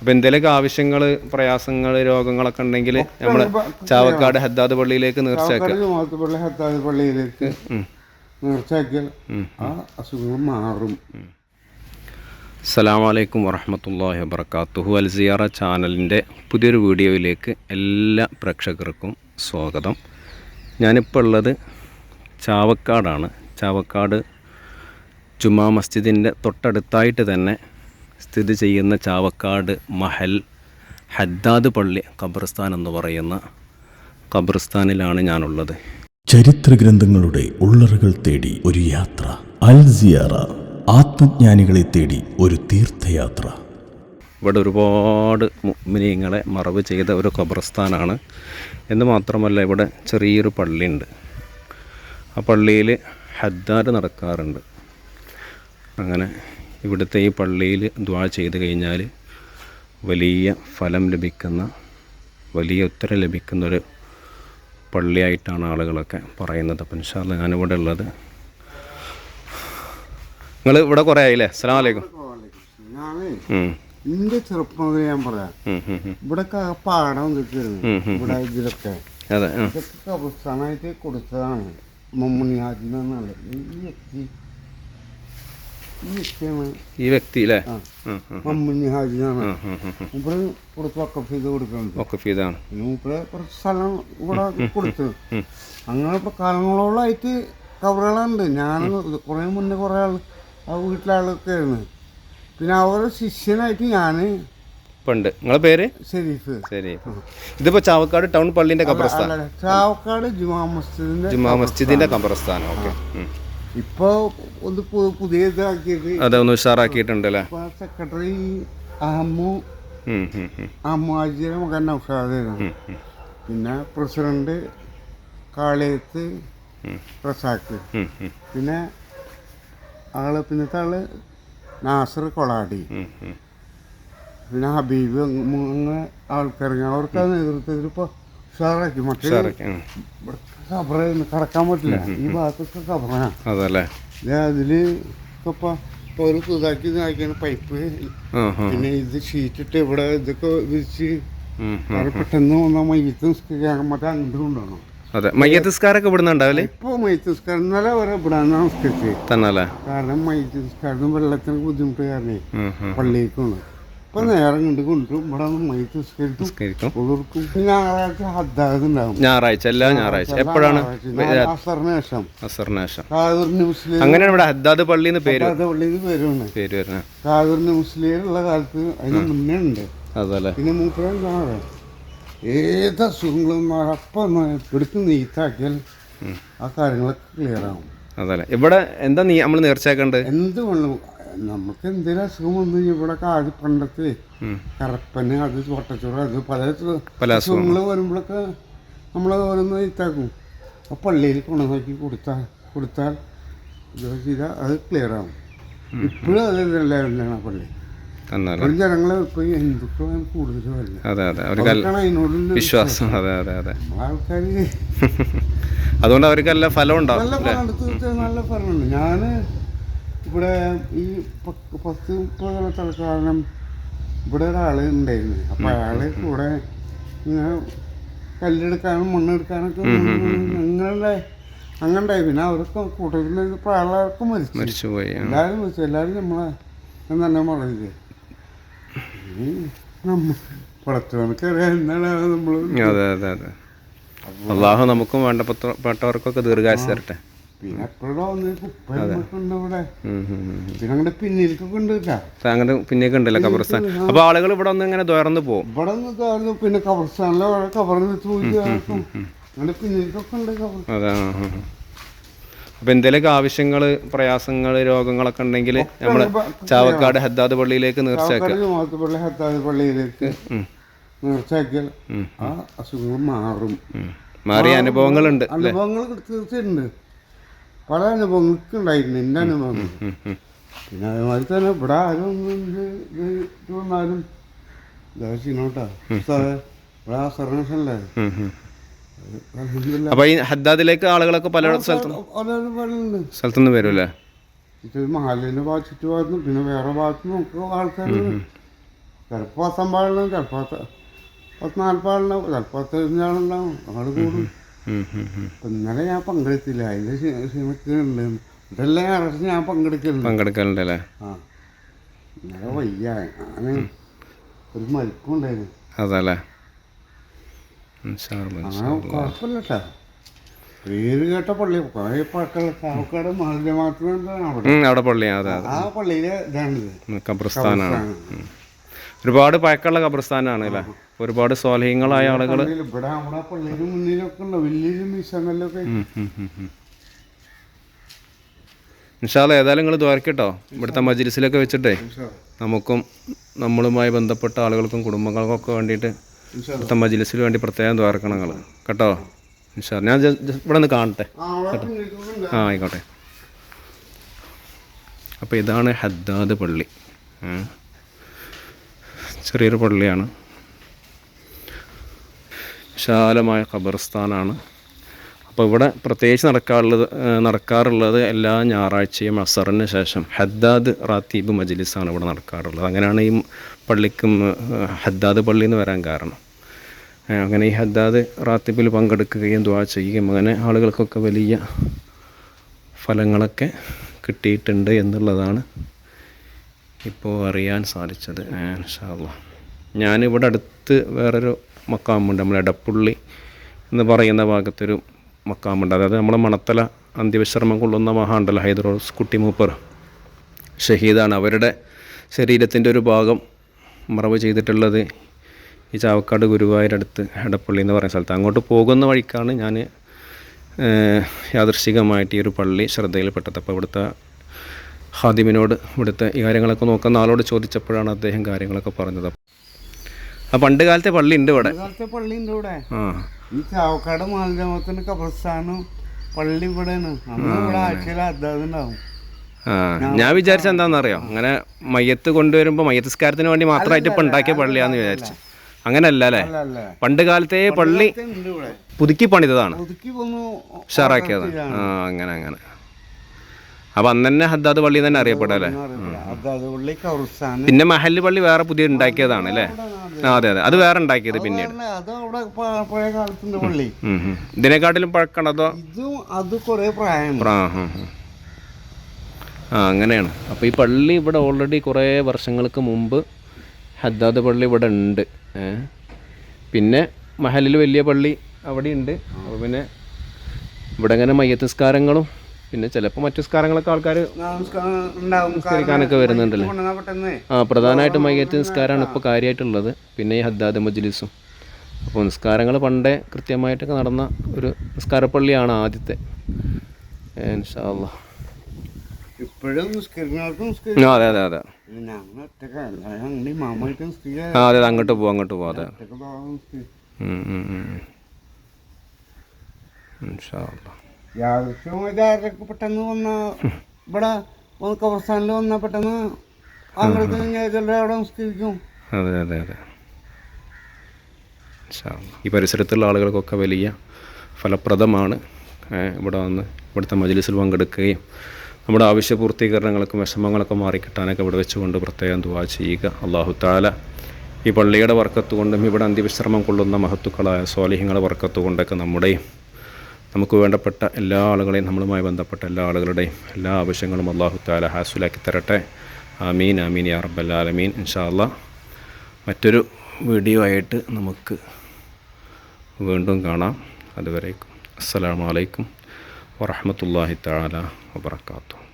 അപ്പോൾ എന്തെങ്കിലുമൊക്കെ ആവശ്യങ്ങൾ പ്രയാസങ്ങൾ രോഗങ്ങളൊക്കെ ഉണ്ടെങ്കിൽ നമ്മൾ ചാവക്കാട് ഹദ്ദാദ് പള്ളിയിലേക്ക് നേർച്ചയാക്കുക ഹത്താദ് പള്ളിയിലേക്ക് നേർച്ചയാക്കിയാൽ ആ അസുഖങ്ങൾ മാറും. വറഹമത്തല്ലാഹി വബർക്കാത്തുഹു അൽ സിയാറ ചാനലിന്റെ പുതിയൊരു വീഡിയോയിലേക്ക് എല്ലാ പ്രേക്ഷകർക്കും സ്വാഗതം. ഞാനിപ്പോൾ ഉള്ളത് ചാവക്കാടാണ്. ചാവക്കാട് ജുമാ മസ്ജിദിന്റെ തൊട്ടടുത്തായിട്ട് തന്നെ സ്ഥിതി ചെയ്യുന്ന ചാവക്കാട് മഹൽ ഹദ്ദാദ് പള്ളി ഖബർസ്ഥാൻ എന്ന് പറയുന്ന ഖബർസ്ഥാനിലാണ് ഞാനുള്ളത്. ചരിത്ര ഗ്രന്ഥങ്ങളുടെ ഉള്ളറുകൾ തേടി ഒരു യാത്ര. അൽ സിയാറ ആത്മജ്ഞാനികളെ തേടി ഒരു തീർത്ഥയാത്ര. ഇവിടെ ഒരുപാട് മുഅ്മിനീങ്ങളെ മറവ് ചെയ്ത ഒരു ഖബർസ്ഥാനാണ്. എന്ന് മാത്രമല്ല ഇവിടെ ചെറിയൊരു പള്ളിയുണ്ട്. ആ പള്ളിയിൽ ഹദ്ദാർ നടക്കാറുണ്ട്. അങ്ങനെ ഇവിടുത്തെ ഈ പള്ളിയിൽ ദ്വാ ചെയ്ത് കഴിഞ്ഞാൽ വലിയ ഫലം ലഭിക്കുന്ന വലിയ ഉത്തരം ലഭിക്കുന്നൊരു പള്ളിയായിട്ടാണ് ആളുകളൊക്കെ പറയുന്നത്. അപ്പം ഇൻഷാല്ല ഞാനിവിടെ ഉള്ളത്. നിങ്ങൾ ഇവിടെ കുറേ ആയില്ലേ? അസ്സാം വലൈക്കും. എന്റെ ചെറുപ്പം മുതലേ ഞാൻ പറയാം. ഇവിടെ പാടം നിൽക്കുന്നു ഇവിടെ ഇതിലൊക്കെ. ഇതൊക്കെ അവസാനമായിട്ട് കൊടുത്തതാണ് മമ്മൂണി ആദ്യം ഈ വ്യക്തി ഈ വ്യക്തി അല്ലേ മമ്മൂഞ്ഞി മമ്മണി ഹാജി എന്നാണ് ഉം, ഉം, ഉം. മൂപ്പര് കൊടുത്ത് വക്കഫ് ചെയ്ത് കൊടുക്കുന്നത് വക്കഫ് ചെയ്താണ്. മൂപ്പര് കുറച്ച് സ്ഥലം ഇവിടെ കൊടുത്തു. അങ്ങനെ ഇപ്പൊ കാലങ്ങളോളായിട്ട് കവറുകളുണ്ട് ഞാൻ കുറെ മുന്നേ കുറെ ആൾ ആ വീട്ടിലാളൊക്കെ ആയിരുന്നു പിന്നെ അവരുടെ ശിഷ്യനായിട്ട് ഞാൻ പണ്ട്. നിങ്ങളെ പേര്? ഷെരീഫ് ശരി ഇതിപ്പോ ചാവക്കാട് ടൗൺ പള്ളിന്റെ കബറസ്ഥാൻ ചാവക്കാട് ജുമാ മസ്ജിദിന്റെ ജുമാ മസ്ജിദിന്റെ കബറസ്ഥാൻ ഓക്കെ. ഇപ്പൊ ഒന്ന് പു- പുതിയ ഇതാക്കിയിട്ട് അതെ ഒന്ന് ഉഷാറാക്കിയിട്ടുണ്ട് അല്ലേ സെക്രട്ടറി അഹമ്മു ഹാജിയുടെ മകൻ നൗഷാദായിരുന്നു പിന്നെ പ്രസിഡന്റ് കാളിയത്ത് റസാക്ക്. ഉം, പിന്നെ ആൾ പിന്നത്തെ ആൾ നാസർ കൊളാടി. പിന്നെ ഹബീബ് അങ്ങനെ ആൾക്കാർ അവർക്ക് നേതൃത്വത്തിൽ ഇപ്പൊ ഉഷാറാക്കി മറ്റേ ഉഷാറാക്കി ഉം. കബറ കടക്കാൻ പറ്റില്ല. ഈ ഭാഗത്തൊക്കെ കബറാണ് അതല്ലേ? അതിൽ ഇപ്പൊ പുതാക്കി ഇതാക്കിയാണ് പൈപ്പ്. ആ, ആ. പിന്നെ ഇത് ഷീറ്റിട്ട് ഇവിടെ ഇതൊക്കെ വിരിച്ച് ഉം, ഉം. അത് പെട്ടെന്ന് വന്നാൽ മയ്യത്ത് നിസ്കരിക്കാൻ മറ്റേ അങ്ങോട്ട് കൊണ്ടുപോകണം അതെ. മയ്യത്തിസ്കാരൊക്കെ ഇവിടുന്ന് ഉണ്ടാവില്ലേ ഇപ്പൊ മയ്യത്ത് നിസ്കാരം ഇന്നലെ വരെ നമസ്കരിച്ചത് കാരണം മയ്യത്ത് നിസ്കാരം വെള്ളത്തിന് ബുദ്ധിമുട്ട് കാരണേ ഉം, ഉം. പള്ളിയേക്കാണ് ഇപ്പൊ നേരം കണ്ട് ഇവിടെ നിസ്കരിക്കും. പിന്നെ ഞായറാഴ്ച എല്ലാ ഞായറാഴ്ച. എപ്പോഴാണ്? അസറിന് ശേഷം അസറിന് ശേഷം കാതൂറിന് മുസ്ലിം അങ്ങനെയാണ് ഇവിടെ ഹദ്ദാദ് പള്ളി പേര് പേര് വരുന്നത്. കാതൂറിന് കാലത്ത് അതിന് മുന്നേ ഉണ്ട്. അതല്ലേ? പിന്നെ മൂപ്പര് ഏത് അസുഖങ്ങളും അപ്പം എടുത്ത് നെയ്ത്താക്കിയാൽ ആ കാര്യങ്ങളൊക്കെ ക്ലിയർ ആവും. അതല്ലേ? ഇവിടെ എന്താ നീ നമ്മൾ നേർച്ചയാക്കണ്ട് എന്ത് വേണം? നമുക്ക് എന്തെങ്കിലും അസുഖം വന്നു കഴിഞ്ഞാൽ ഇവിടെ കാട് പണ്ടത്തെ കറപ്പന് അത് തോട്ടച്ചോറ് അത് പല പല അസുഖങ്ങൾ വരുമ്പോഴൊക്കെ നമ്മൾ ഓരോന്ന് ഇത്താക്കും ആ പള്ളിയിൽ കൊണ്ടുവന്നാക്കി കൊടുത്താൽ കൊടുത്താൽ ഇത് ചെയ്താൽ അത് ക്ലിയർ ആവും. ഇപ്പോഴും അത് ആ പള്ളി. ജനങ്ങളെ ഇപ്പോൾ ഹിന്ദുക്കളാണ് കൂടുതൽ വരുന്നത് വിശ്വാസം. അതെ അതെ അതെ. ആൾക്കാർ അതുകൊണ്ട് അവർക്ക് നല്ല ഫലം ഉണ്ടാവും നല്ല ഫലമുണ്ട് ഞാൻ ഇവിടെ ഈ പത്ത് മുപ്പത് കൊല്ലത്തെ കാരണം ഇവിടെ ഒരാൾ ഉണ്ടായിരുന്നു. അപ്പം അയാൾ കൂടെ ഇങ്ങനെ കല്ലെടുക്കാനും മണ്ണെടുക്കാനൊക്കെ അങ്ങനെ അങ്ങനെ പിന്നെ അവർക്ക് കൂട്ടത്തിൽ ആളാർക്കും മരിച്ചു. മരിച്ചുപോയി പോയി എല്ലാവരും മരിച്ചു. എല്ലാവരും നമ്മളെ തന്നെ പറഞ്ഞത് അറിയാം എന്താണ് നമ്മൾ അതെ അതെ അതെ. അള്ളാഹു നമുക്കും വേണ്ടപ്പെട്ടവർക്കൊക്കെ പെട്ടവർക്കൊക്കെ ദീർഘായുസ് തരട്ടെ. പിന്നെ എപ്പോഴും ഇവിടെ. പിന്നെ അങ്ങോട്ട് പിന്നിലേക്കൊക്കെ ഉണ്ട് അങ്ങനെ പിന്നേക്ക് ഉണ്ടല്ലോ ഖബർസ്ഥാൻ അപ്പൊ ആളുകൾ ഇവിടെ ഒന്ന് ഇങ്ങനെ തുറന്നു പോകും ഇവിടെ ഒന്ന് തുറന്നു പിന്നെ കബർസ്ഥാനിലെ കബറിൽ വെച്ച് പോയി അങ്ങനെ പിന്നിലേക്കൊക്കെ ഉണ്ട് കബർ അതെ. അപ്പോൾ എന്തെങ്കിലുമൊക്കെ ആവശ്യങ്ങൾ പ്രയാസങ്ങൾ രോഗങ്ങളൊക്കെ ഉണ്ടെങ്കിൽ നമ്മൾ ചാവക്കാട് ഹദ്ദാദ് പള്ളിയിലേക്ക് നേർച്ചയാക്കുക ഹദ്ദാദ് പള്ളിയിലേക്ക് നേർച്ചയാക്കിയാൽ ആ അസുഖങ്ങൾ മാറും. മാറിയ അനുഭവങ്ങളുണ്ട് അനുഭവങ്ങൾ തീർച്ചയായിട്ടുണ്ട് പല അനുഭവങ്ങൾക്ക് ഉണ്ടായിരുന്നു എന്റെ അനുഭവം. പിന്നെ അതേമാതിരി തന്നെ ഇവിടെ ആരും ഇത് വന്നാലും ദാശിനോട്ടാ ഇവിടെ ആ ഉം. ഈ ഹദ്ദാദിലേക്ക് ആളുകളൊക്കെ പല സ്ഥലത്തും സ്ഥലത്തുനിന്ന് വരും അല്ലേ ഇത് മഹാലിന്റെ ഭാഗത്ത് ചുറ്റുഭാഗത്തും പിന്നെ വേറെ ഭാഗത്ത് ഒക്കെ ആൾക്കാർ ചിലപ്പോൾ പത്തൊമ്പതാളുണ്ടാവും ചിലപ്പോൾ പത്ത് നാൽപ്പാടുണ്ടാവും ചിലപ്പോൾ പത്തഞ്ചാളുണ്ടാവും ആൾ കൂടും. അപ്പം ഇന്നലെ ഞാൻ പങ്കെടുത്തില്ല. അതിൽ ക്ഷമിക്കുന്നുണ്ട് ഇതെല്ലാം ഞായറാഴ്ച ഞാൻ പങ്കെടുക്കലുണ്ട്. പങ്കെടുക്കലുണ്ട് അല്ലേ ആ. ഇന്നലെ വയ്യ. ഞാൻ ഒരു മരിക്കുണ്ടായിരുന്നു അതല്ലേ. കുഴപ്പമില്ല പേര് കേട്ട പള്ളി കുറേ പഴക്കമുള്ള ചാവക്കാട് മഹല്യ മാത്രം അവിടെ അവിടെ പള്ളി ആ പള്ളിയിലെ ഇതാണിത്. ഉം. ഒരുപാട് പഴക്കമുള്ള ഖബർസ്ഥാനാണ് അല്ലേ? ഒരുപാട് സ്വാലഹ്യങ്ങളായ ആളുകൾ നിഷാല ഇവിടെ മുന്നിലൊക്കെ ഉള്ള ഇൻഷാല്ല ഏതായാലും നിങ്ങൾ ദ്വാരക്കട്ടോ. ഇവിടുത്തെ മജിലിസിലൊക്കെ വെച്ചിട്ടേ നമുക്കും നമ്മളുമായി ബന്ധപ്പെട്ട ആളുകൾക്കും കുടുംബങ്ങൾക്കും ഒക്കെ വേണ്ടിയിട്ട് ഇവിടുത്തെ മജിലിസിന് വേണ്ടി പ്രത്യേകം ദ്വാരക്കണം നിങ്ങൾ കേട്ടോ? ഇൻഷാ ഞാൻ ഇവിടെ നിന്ന് കാണട്ടെ. ആ ആയിക്കോട്ടെ. അപ്പോൾ ഇതാണ് ഹദ്ദാദ് പള്ളി. ചെറിയൊരു പള്ളിയാണ്. വിശാലമായ ഖബർസ്ഥാനാണ്. അപ്പോൾ ഇവിടെ പ്രത്യേകിച്ച് നടക്കാറുള്ളത് നടക്കാറുള്ളത് എല്ലാ ഞായറാഴ്ചയും അസറിന് ശേഷം ഹദ്ദാദ് റാത്തീബ് മജ്ലിസാണ് ഇവിടെ നടക്കാറുള്ളത്. അങ്ങനെയാണ് ഈ പള്ളിക്കും ഹദ്ദാദ് പള്ളി എന്ന് വരാൻ കാരണം. അങ്ങനെ ഈ ഹദ്ദാദ് റാത്തീബിൽ പങ്കെടുക്കുകയും ദ്വാ ചെയ്യുകയും അങ്ങനെ ആളുകൾക്കൊക്കെ വലിയ ഫലങ്ങളൊക്കെ കിട്ടിയിട്ടുണ്ട് എന്നുള്ളതാണ് ഇപ്പോൾ അറിയാൻ സാധിച്ചത് ഇൻഷാല്ല ഞാനിവിടെ അടുത്ത് വേറൊരു മക്കാമുണ്ട് നമ്മൾ എടപ്പുള്ളി എന്ന് പറയുന്ന ഭാഗത്തൊരു മക്കാമുണ്ട്. അതായത് നമ്മൾ മണത്തല അന്ത്യവിശ്രമം കൊള്ളുന്ന മഹാണ്ടല്ല ഹൈദറോസ് കുട്ടിമൂപ്പർ ഷഹീദാണ്. അവരുടെ ശരീരത്തിന്റെ ഒരു ഭാഗം മറവ് ചെയ്തിട്ടുള്ളത് ഈ ചാവക്കാട് ഗുരുവായൂരടുത്ത് ഇടപ്പള്ളി എന്ന് പറയുന്ന സ്ഥലത്ത്. അങ്ങോട്ട് പോകുന്ന വഴിക്കാണ് ഞാൻ യാദൃശികമായിട്ട് ഈ ഒരു പള്ളി ശ്രദ്ധയിൽപ്പെട്ടത്. അപ്പോൾ ഇവിടുത്തെ ഹാദിമിനോട് ഇവിടുത്തെ ഈ കാര്യങ്ങളൊക്കെ നോക്കുന്ന ആളോട് ചോദിച്ചപ്പോഴാണ് അദ്ദേഹം കാര്യങ്ങളൊക്കെ പറഞ്ഞത്. ആ പണ്ട് കാലത്തെ പള്ളി ഉണ്ട് ഇവിടെ. കാലത്തെ പള്ളി ഉണ്ട് ഇവിടെ. ഈ ചാവക്കാട് മാലിന്യമത്തിന് കബർസ്ഥാനും പള്ളി ഇവിടെയാണ്. ഇവിടെ ആഴ്ചയിൽ അദ്ദാതുണ്ടാവും ഞാൻ വിചാരിച്ച എന്താണെന്നറിയോ അങ്ങനെ മയ്യത്ത് കൊണ്ടുവരുമ്പോൾ മയ്യത്തസ്കാരത്തിന് വേണ്ടി മാത്രമായിട്ട് ഇപ്പം ഉണ്ടാക്കിയ പള്ളിയാന്ന് വിചാരിച്ചു. അങ്ങനല്ല അല്ലേ? പണ്ട് കാലത്തെ പള്ളി പുതുക്കി പണിതതാണ്. ഒതുക്കി പോന്നു ഉഷാറാക്കിയത് ആ അങ്ങനെ അങ്ങനെ. അപ്പം അന്ന് തന്നെ ഹദ്ദാദ് പള്ളി തന്നെ അറിയപ്പെടാ. അല്ലേ അദ്ദാത് പള്ളി കബർസ്ഥാൻ പിന്നെ മഹൽ പള്ളി വേറെ പുതിയ ഉണ്ടാക്കിയതാണ് അല്ലേ? ആ അതെ അതെ. അത് വേറെ ഉണ്ടാക്കിയത് പിന്നീട്. ഇതിനെക്കാട്ടിലും പഴക്കണതോ അത്? കുറെ പ്രായം ആ അങ്ങനെയാണ്. അപ്പോൾ ഈ പള്ളി ഇവിടെ ഓൾറെഡി കുറേ വർഷങ്ങൾക്ക് മുമ്പ് ഹദ്ദാദ് പള്ളി ഇവിടെ ഉണ്ട്. പിന്നെ മഹലിൽ വലിയ പള്ളി അവിടെ ഉണ്ട് അപ്പോൾ പിന്നെ ഇവിടെ ഇങ്ങനെ മയ്യത്ത് നിസ്കാരങ്ങളും പിന്നെ ചിലപ്പോൾ മറ്റു നിസ്കാരങ്ങളൊക്കെ ആൾക്കാർ നിസ്കരിക്കാനൊക്കെ വരുന്നുണ്ടല്ലേ? ആ പ്രധാനമായിട്ടും മയ്യത്ത് നിസ്കാരമാണ് ഇപ്പോൾ കാര്യമായിട്ടുള്ളത്. പിന്നെ ഈ ഹദ്ദാദ് മജ്ലിസും. അപ്പോൾ നിസ്കാരങ്ങൾ പണ്ടേ കൃത്യമായിട്ടൊക്കെ നടന്ന ഒരു നിസ്കാരപ്പള്ളിയാണ് ആദ്യത്തെ. ഇപ്പോഴും അതെ അതെ അതെ. ആ അതെ അങ്ങോട്ട് പോവാം അങ്ങോട്ട് പോവാം അതെ. ഇൻഷാ അല്ലാ. യാദൃശ്യമായിട്ട് ഇതാരൊക്കെ പെട്ടെന്ന് വന്ന ഇവിടെ കബർസ്ഥാനിൽ വന്ന പെട്ടെന്ന് ചിലർ അവിടെ നിസ്കരിക്കും. അതെ അതെ അതെ. ഈ പരിസരത്തുള്ള ആളുകൾക്കൊക്കെ വലിയ ഫലപ്രദമാണ്. ഇവിടെ വന്ന് ഇവിടുത്തെ മജലിസിൽ പങ്കെടുക്കുകയും നമ്മുടെ ആവശ്യ പൂർത്തീകരണങ്ങൾക്കും വിഷമങ്ങളൊക്കെ മാറിക്കിട്ടാനൊക്കെ ഇവിടെ വെച്ചുകൊണ്ട് പ്രത്യേകം ദുവാ ചെയ്യുക. അള്ളാഹു താല ഈ പള്ളിയുടെ വർക്കത്തുകൊണ്ടും ഇവിടെ അന്ത്യവിശ്രമം കൊള്ളുന്ന മഹത്തുക്കളായ സ്വാലിഹ്യങ്ങളുടെ വർക്കത്തുകൊണ്ടൊക്കെ നമ്മുടെയും നമുക്ക് വേണ്ടപ്പെട്ട എല്ലാ ആളുകളെയും നമ്മളുമായി ബന്ധപ്പെട്ട എല്ലാ ആളുകളുടെയും എല്ലാ ആവശ്യങ്ങളും അള്ളാഹു താല ഹാസുലാക്കി തരട്ടെ. ആമീൻ ആമീൻ യാ റബ്ബൽ ആലമീൻ. ഇൻഷാ അല്ലാ മറ്റൊരു വീഡിയോ ആയിട്ട് നമുക്ക് വീണ്ടും കാണാം. അതുവരേക്കും. അസ്സലാമു അലൈക്കും താല വബറകാതുഹു.